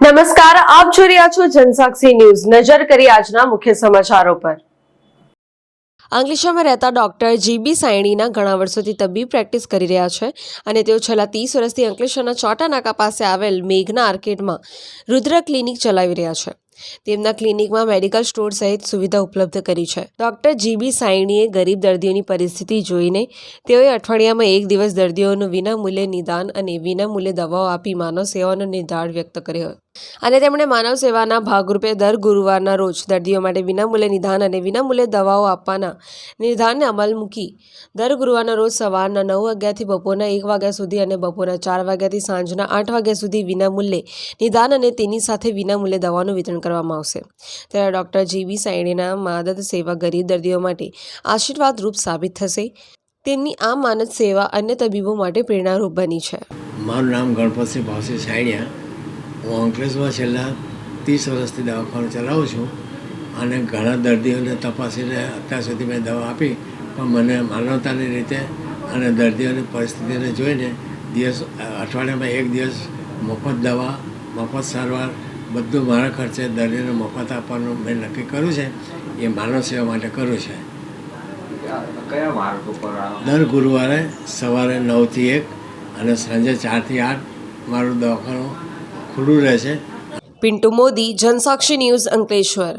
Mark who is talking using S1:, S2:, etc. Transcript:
S1: નમસ્કાર, આપ જોઈ રહ્યા છો જનસાક્ષી ન્યૂઝ. નજર કરી આજના મુખ્ય સમાચારો પર. અંકલેશ્વરમાં રહેતા ડોક્ટર જીબી સાયણીના ઘણા વર્ષોથી તબીબ પ્રેક્ટિસ કરી રહ્યા છે અને તેઓ છેલ્લા ત્રીસ વર્ષથી અંકલેશ્વરના ચોટા નાકા પાસે આવેલ મેઘના આર્કેડમાં રુદ્ર ક્લિનિક ચલાવી રહ્યા છે. તેમના ક્લિનિકમાં મેડિકલ સ્ટોર સહિત સુવિધા ઉપલબ્ધ કરી છે. ડોક્ટર જીબી સાયણીએ ગરીબ દર્દીઓની પરિસ્થિતિ જોઈને તેઓએ અઠવાડિયામાં એક દિવસ દર્દીઓનું વિનામૂલ્યે નિદાન અને વિનામૂલ્યે દવાઓ આપી માનવ સેવાનો નિર્ધાર વ્યક્ત કર્યો. અને તેમણે માનવ સેવાના ભાગરૂપે દર ગુરુવારના રોજ દર્દીઓ માટે વિનામૂલ્યે નિદાન અને વિનામૂલ્યે દવાઓ આપવાના નિર્ધારને અમલ મૂકી દર ગુરુવારના રોજ સવારના નવ વાગ્યાથી બપોરના એક વાગ્યા સુધી અને બપોરના ચાર વાગ્યાથી સાંજના આઠ વાગ્યા સુધી વિનામૂલ્યે નિદાન અને તેની સાથે વિનામૂલ્યે દવાનું વિતરણ કરવામાં આવશે. ત્યારે ડૉક્ટર જીબી સાયણીના માદદ સેવા ગરીબ દર્દીઓ માટે આશીર્વાદરૂપ સાબિત થશે. તેમની આ માનદ સેવા અન્ય તબીબો માટે પ્રેરણારૂપ બની છે.
S2: મારું નામ ગણપતસિંહ ભાવસિંહ સાયણિયા. હું અંકલેશ્વરમાં છેલ્લા ત્રીસ વર્ષથી દવાખાનું ચલાવું છું અને ઘણા દર્દીઓને તપાસીને અત્યાર સુધી મેં દવા આપી પણ મને માનવતાની રીતે અને દર્દીઓની પરિસ્થિતિને જોઈને દિવસ અઠવાડિયામાં એક દિવસ મફત દવા મફત સારવાર બધું મારા ખર્ચે દર્દીને મફત આપવાનું મેં નક્કી કર્યું છે. એ માનવ સેવા માટે કર્યું છે. દર ગુરુવારે સવારે નવથી એક અને સાંજે ચારથી આઠ મારું દવાખાનું ખુલ્લું રહે છે
S1: પિન્ટુ મોદી જનસાક્ષી ન્યૂઝ અંકલેશ્વર.